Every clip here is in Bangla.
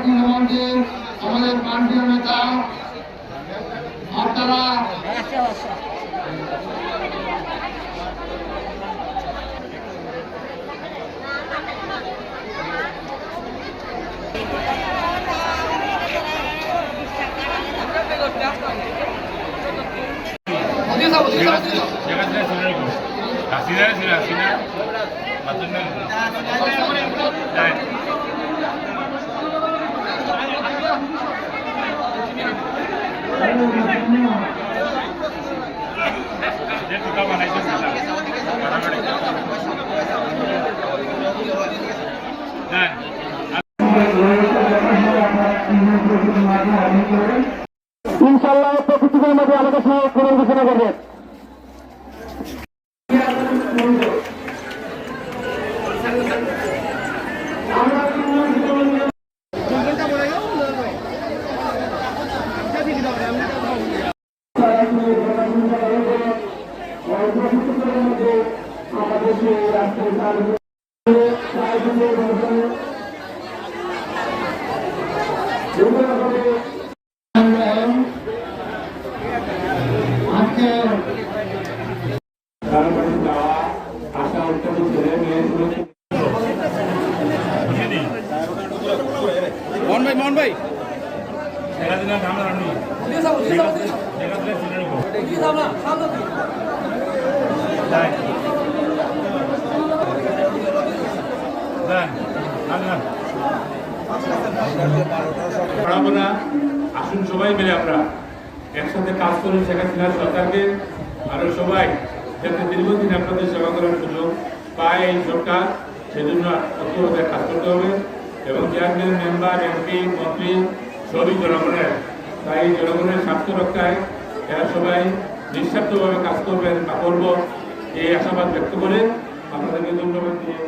মাননীয় গৃহমন্ত্রী আমাদের প্রান্তীয় নেতা আপনারা সেখানে ছিল হাসিনা ছিল হাসিনা মাধ্যমে যে ইনশাল্লাহ প্রকৃতিদের মধ্যে আমাদের সঙ্গে পুনর্ঘোষণা করবেন মোহন ভাই মোহন ভাই। আসুন সবাই মিলে আমরা। একসাথে কাজ করুন শেখ হাসিনার সরকারকে। আরও সবাই যাতে দীর্ঘদিন আপনাদের সেবা করার সুযোগ পায় এই সরকার সেজন্য তৎপরতায় কাজ করতে হবে এবং চেয়ারম্যান, মেম্বার এমপি মন্ত্রী সবই জনগণের। তাই জনগণের স্বার্থ রক্ষায় এরা সবাই নিঃস্বার্থভাবে কাজ করবেন বা করব এই আশাবাদ ব্যক্ত করে আপনাদেরকে ধন্যবাদ দিয়ে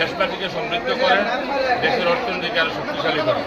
দেশবাসীকে সমৃদ্ধ করেন দেশের অর্থনীতিকে আরও শক্তিশালী করেন।